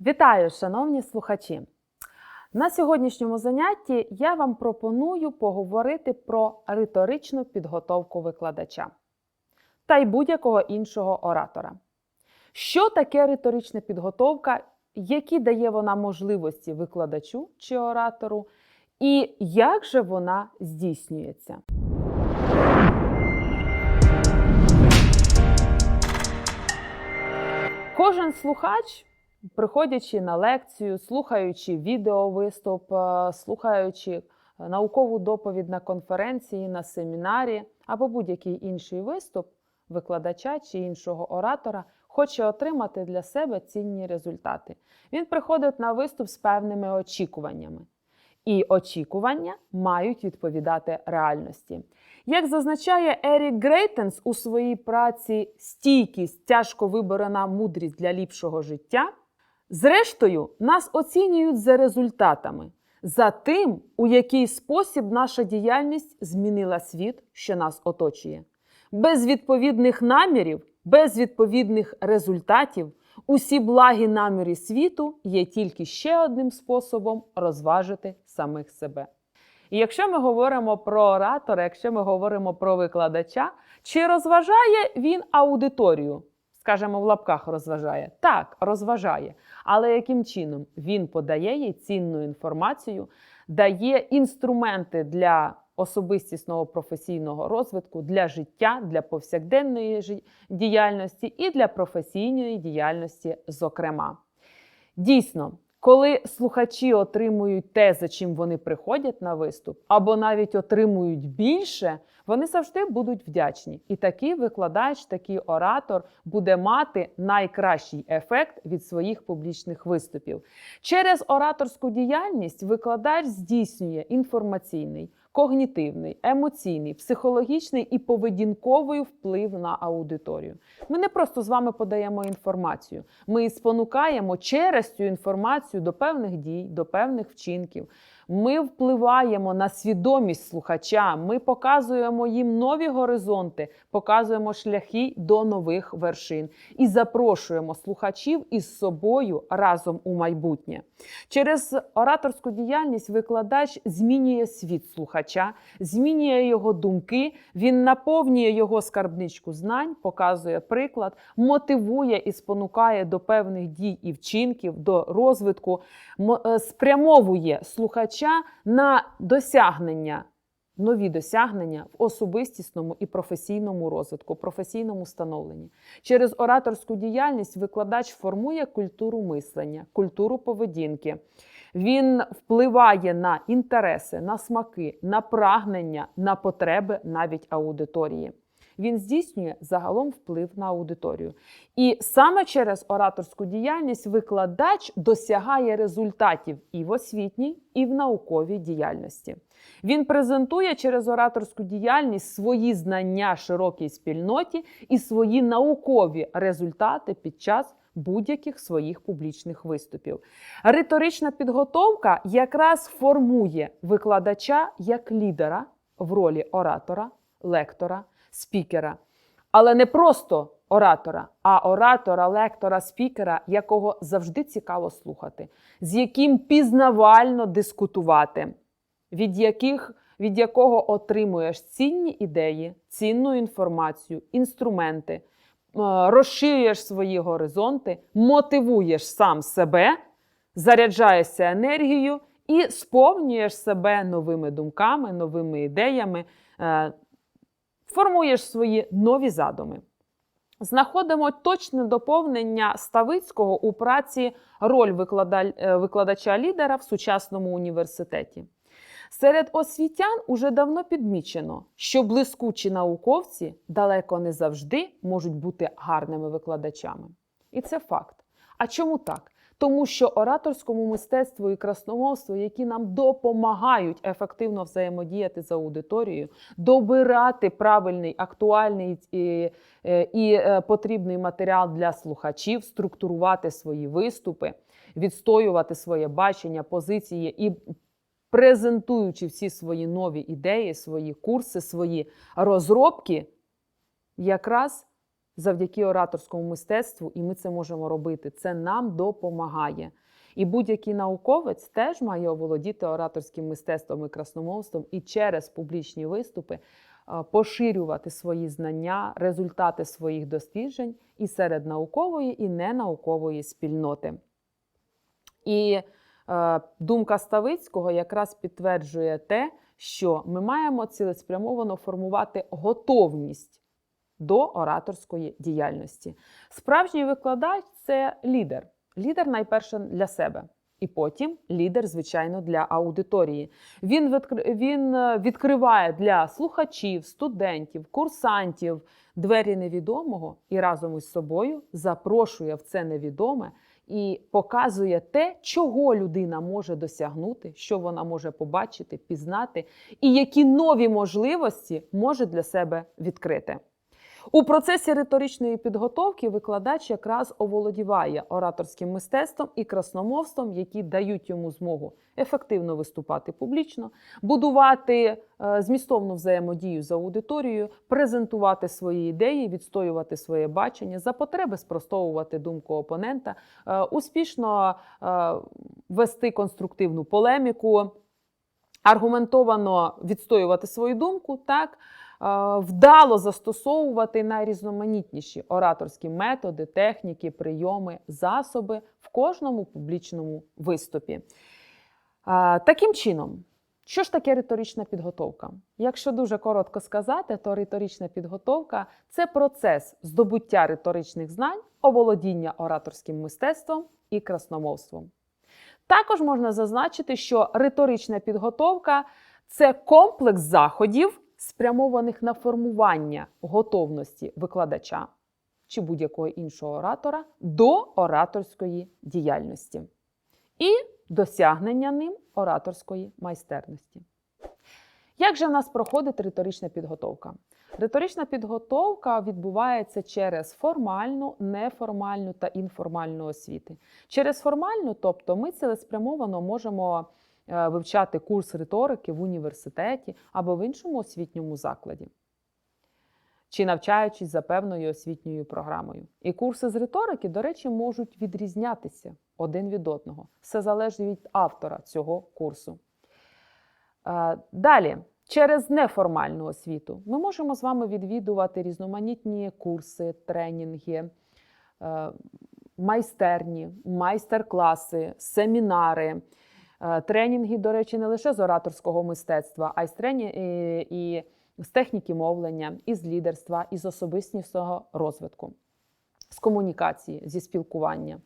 Вітаю, шановні слухачі! На сьогоднішньому занятті я вам пропоную поговорити про риторичну підготовку викладача та й будь-якого іншого оратора. Що таке риторична підготовка, які дає вона можливості викладачу чи оратору, і як же вона здійснюється? Кожен слухач, приходячи на лекцію, слухаючи відеовиступ, е, слухаючи наукову доповідь на конференції, на семінарі або будь-який інший виступ викладача чи іншого оратора, хоче отримати для себе цінні результати. Він приходить на виступ з певними очікуваннями. І очікування мають відповідати реальності. Як зазначає Ерік Грейтенс у своїй праці Стійкість, тяжко виборена мудрість для ліпшого життя, зрештою, нас оцінюють за результатами, за тим, у який спосіб наша діяльність змінила світ, що нас оточує. Без відповідних намірів, без відповідних результатів, усі благі наміри світу є тільки ще одним способом розважити самих себе. І якщо ми говоримо про оратора, якщо ми говоримо про викладача, чи розважає він аудиторію? Скажемо, в лапках розважає. Так, розважає. Але яким чином він подає їй цінну інформацію, дає інструменти для особистісного професійного розвитку, для життя, для повсякденної діяльності і для професійної діяльності, зокрема. Дійсно, коли слухачі отримують те, за чим вони приходять на виступ, або навіть отримують більше, вони завжди будуть вдячні. І такий викладач, такий оратор буде мати найкращий ефект від своїх публічних виступів. Через ораторську діяльність викладач здійснює інформаційний, когнітивний, емоційний, психологічний і поведінковий вплив на аудиторію. Ми не просто з вами подаємо інформацію, ми спонукаємо через цю інформацію до певних дій, до певних вчинків. Ми впливаємо на свідомість слухача, ми показуємо їм нові горизонти, показуємо шляхи до нових вершин і запрошуємо слухачів із собою разом у майбутнє. Через ораторську діяльність викладач змінює світ слухача, змінює його думки, він наповнює його скарбничку знань, показує приклад, мотивує і спонукає до певних дій і вчинків, до розвитку, е, спрямовує слухача на досягнення. Нові досягнення в особистісному і професійному розвитку, професійному становленні. Через ораторську діяльність викладач формує культуру мислення, культуру поведінки. Він впливає на інтереси, на смаки, на прагнення, на потреби навіть аудиторії. Він здійснює загалом вплив на аудиторію. І саме через ораторську діяльність викладач досягає результатів і в освітній, і в науковій діяльності. Він презентує через ораторську діяльність свої знання широкій спільноті і свої наукові результати під час будь-яких своїх публічних виступів. Риторична підготовка якраз формує викладача як лідера в ролі оратора, лектора, спікера. Але не просто оратора, а оратора, лектора, спікера, якого завжди цікаво слухати, з яким пізнавально дискутувати, від, яких, від якого отримуєш цінні ідеї, цінну інформацію, інструменти, е, розширюєш свої горизонти, мотивуєш сам себе, заряджаєшся енергією і сповнюєш себе новими думками, новими ідеями, е, формуєш свої нові задуми. Знаходимо точне доповнення Ставицького у праці роль е, викладача-лідера в сучасному університеті. Серед освітян уже давно підмічено, що блискучі науковці далеко не завжди можуть бути гарними викладачами. І це факт. А чому так? Тому що ораторському мистецтву і красномовству, які нам допомагають ефективно взаємодіяти з аудиторією, добирати правильний, актуальний і, е, і е, потрібний матеріал для слухачів, структурувати свої виступи, відстоювати своє бачення, позиції і презентуючи всі свої нові ідеї, свої курси, свої розробки, якраз завдяки ораторському мистецтву, і ми це можемо робити. Це нам допомагає. І будь-який науковець теж має оволодіти ораторським мистецтвом і красномовством і через публічні виступи е, поширювати свої знання, результати своїх досліджень і серед наукової і ненаукової спільноти. І е, думка Ставицького якраз підтверджує те, що ми маємо цілеспрямовано формувати готовність до ораторської діяльності. Справжній викладач це лідер. Лідер найперше для себе. І потім лідер, звичайно, для аудиторії. Він, він е, відкриває для слухачів, студентів, курсантів двері невідомого і разом із собою запрошує в це невідоме і показує те, чого людина може досягнути, що вона може побачити, пізнати, і які нові можливості може для себе відкрити. У процесі риторичної підготовки викладач якраз оволодіває ораторським мистецтвом і красномовством, які дають йому змогу ефективно виступати публічно, будувати е, змістовну взаємодію з аудиторією, презентувати свої ідеї, відстоювати своє бачення, за потреби спростовувати думку опонента, е, успішно е, вести конструктивну полеміку, аргументовано відстоювати свою думку, так вдало застосовувати найрізноманітніші ораторські методи, техніки, прийоми, засоби в кожному публічному виступі. Е, Таким чином, що ж таке риторична підготовка? Якщо дуже коротко сказати, то риторична підготовка це процес здобуття риторичних знань, оволодіння ораторським мистецтвом і красномовством. Також можна зазначити, що риторична підготовка це комплекс заходів, спрямованих на формування готовності викладача чи будь-якого іншого оратора до ораторської діяльності і досягнення ним ораторської майстерності. Як же в нас проходить риторична підготовка? Риторична підготовка відбувається через формальну, неформальну та інформальну освіти. Через формальну, тобто ми цілеспрямовано можемо вивчати курс риторики в університеті або в іншому освітньому закладі, чи навчаючись за певною освітньою програмою. І курси з риторики, до речі, можуть відрізнятися один від одного. Все залежить від автора цього курсу. Е, Далі, через неформальну освіту, ми можемо з вами відвідувати різноманітні курси, тренінги, е, майстерні, майстер-класи, семінари. Е, Тренінги, до речі, не лише з ораторського мистецтва, а й з, трені... і- з техніки мовлення, і з лідерства, і з особистісного розвитку, з комунікації, зі спілкування.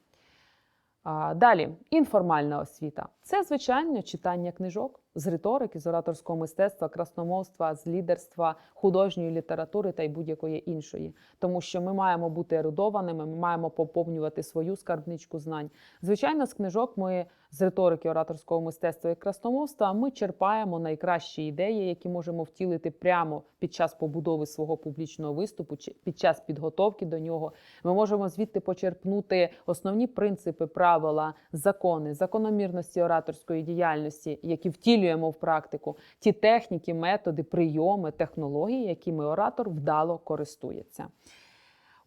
Далі інформальна освіта це звичайно читання книжок з риторики, з ораторського мистецтва, красномовства, з лідерства, художньої літератури та й будь-якої іншої. Тому що ми маємо бути ерудованими, ми маємо поповнювати свою скарбничку знань. Звичайно, з книжок ми з риторики ораторського мистецтва і красномовства ми черпаємо найкращі ідеї, які можемо втілити прямо під час побудови свого публічного виступу, чи під час підготовки до нього. Ми можемо звідти почерпнути основні принципи, правила, закони, закономірності ораторської діяльності, які втілюємо в практику, ті техніки, методи, прийоми, технології, якими оратор вдало користується.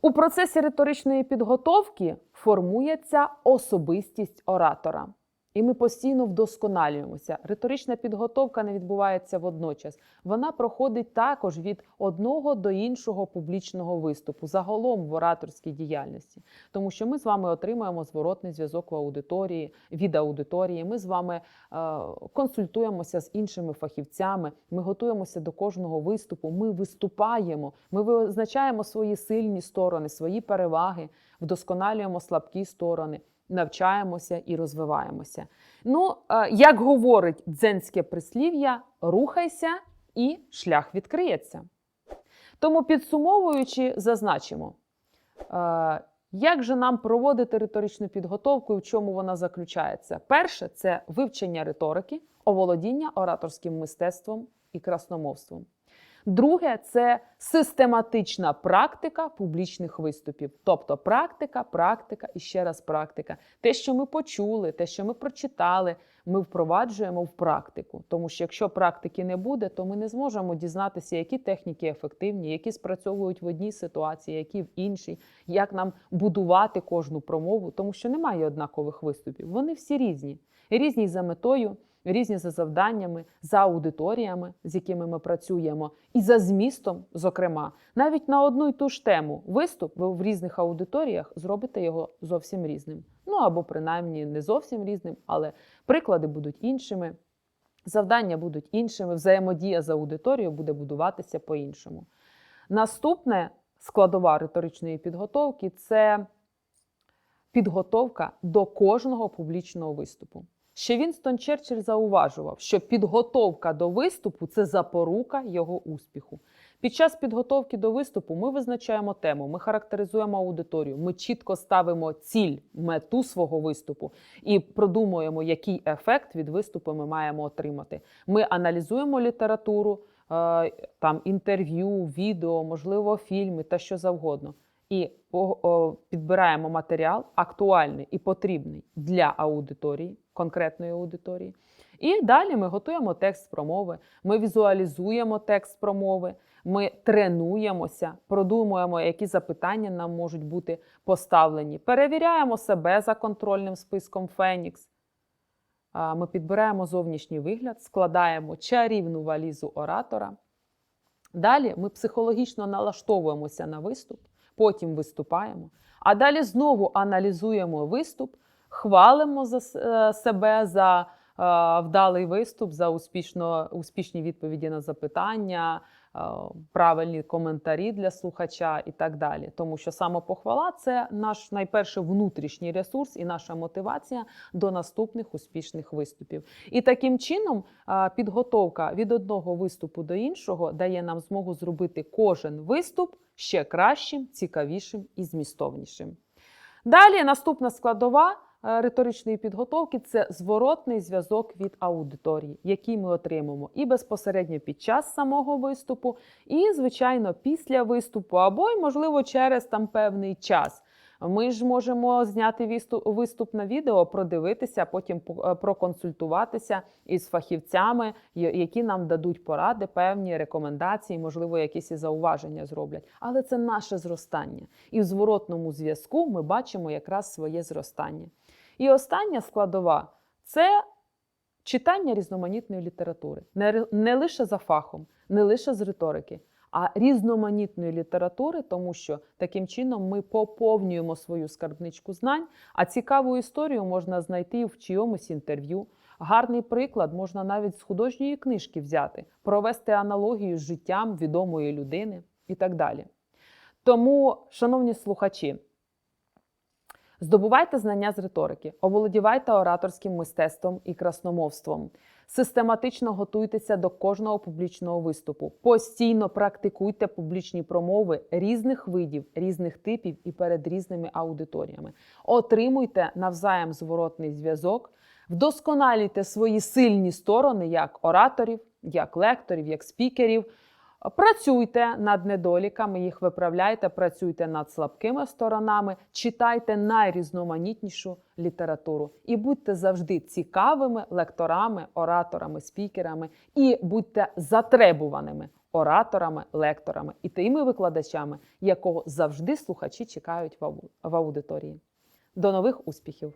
У процесі риторичної підготовки формується особистість оратора. І ми постійно вдосконалюємося. Риторична підготовка не відбувається водночас. Вона проходить також від одного до іншого публічного виступу, загалом в ораторській діяльності. Тому що ми з вами отримуємо зворотний зв'язок в аудиторії, від аудиторії. Ми з вами е, консультуємося з іншими фахівцями. Ми готуємося до кожного виступу. Ми виступаємо, ми визначаємо свої сильні сторони, свої переваги, вдосконалюємо слабкі сторони навчаємося і розвиваємося. Ну, е, як говорить дзенське прислів'я, рухайся і шлях відкриється. Тому, підсумовуючи, зазначимо, е, як же нам проводити риторичну підготовку і в чому вона заключається? Перше це вивчення риторики, оволодіння ораторським мистецтвом і красномовством. Друге це систематична практика публічних виступів. Тобто практика, практика і ще раз практика. Те, що ми почули, те, що ми прочитали, ми впроваджуємо в практику. Тому що якщо практики не буде, то ми не зможемо дізнатися, які техніки ефективні, які спрацьовують в одній ситуації, які в іншій, як нам будувати кожну промову, тому що немає однакових виступів. Вони всі різні, різні за метою. Різні за завданнями, за аудиторіями, з якими ми працюємо, і за змістом, зокрема, навіть на одну й ту ж тему виступ ви в різних аудиторіях зробите його зовсім різним. Ну або принаймні не зовсім різним, але приклади будуть іншими, завдання будуть іншими, взаємодія з аудиторією буде будуватися по-іншому. Наступне складова риторичної підготовки це підготовка до кожного публічного виступу. Ще Вінстон Черчилль зауважував, що підготовка до виступу це запорука його успіху. Під час підготовки до виступу ми визначаємо тему, ми характеризуємо аудиторію, ми чітко ставимо ціль, мету свого виступу і продумуємо, який ефект від виступу ми маємо отримати. Ми аналізуємо літературу, е, там інтерв'ю, відео, можливо, фільми та що завгодно. І підбираємо матеріал актуальний і потрібний для аудиторії, конкретної аудиторії. І далі ми готуємо текст промови, ми візуалізуємо текст промови, ми тренуємося, продумуємо, які запитання нам можуть бути поставлені. Перевіряємо себе за контрольним списком Фенікс. Ми підбираємо зовнішній вигляд, складаємо чарівну валізу оратора. Далі ми психологічно налаштовуємося на виступ, потім виступаємо. А далі знову аналізуємо виступ, хвалимо за е, себе за е, вдалий виступ, за успішно, успішні відповіді на запитання, правильні коментарі для слухача і так далі. Тому що самопохвала це наш найперший внутрішній ресурс і наша мотивація до наступних успішних виступів. І таким чином е, підготовка від одного виступу до іншого дає нам змогу зробити кожен виступ ще кращим, цікавішим і змістовнішим. Далі наступна складова е, риторичної підготовки це зворотний зв'язок від аудиторії, який ми отримаємо і безпосередньо під час самого виступу, і, звичайно, після виступу, або й, можливо, через там певний час. Ми ж можемо зняти виступ на відео, продивитися, потім по- е, проконсультуватися із фахівцями, які нам дадуть поради, певні рекомендації, можливо, якісь і зауваження зроблять. Але це наше зростання. І в зворотному зв'язку ми бачимо якраз своє зростання. І остання складова це читання різноманітної літератури, не, не лише за фахом, не лише з риторики, а різноманітної літератури, тому що таким чином ми поповнюємо свою скарбничку знань, а цікаву історію можна знайти в чийомусь інтерв'ю. Гарний приклад можна навіть з художньої книжки взяти, провести аналогію з життям відомої людини і так далі. Тому, шановні слухачі, Здобувайте знання з риторики, оволодівайте ораторським мистецтвом і красномовством. Систематично готуйтеся до кожного публічного виступу. Постійно практикуйте публічні промови різних видів, різних типів і перед різними аудиторіями. Отримуйте навзаєм зворотний зв'язок, вдосконалюйте свої сильні сторони як ораторів, як лекторів, як спікерів. Працюйте над недоліками, їх виправляйте, працюйте над слабкими сторонами, читайте найрізноманітнішу літературу і будьте завжди цікавими лекторами, ораторами, спікерами і будьте затребуваними ораторами, лекторами і тими викладачами, якого завжди слухачі чекають в ау- в аудиторії. До нових успіхів!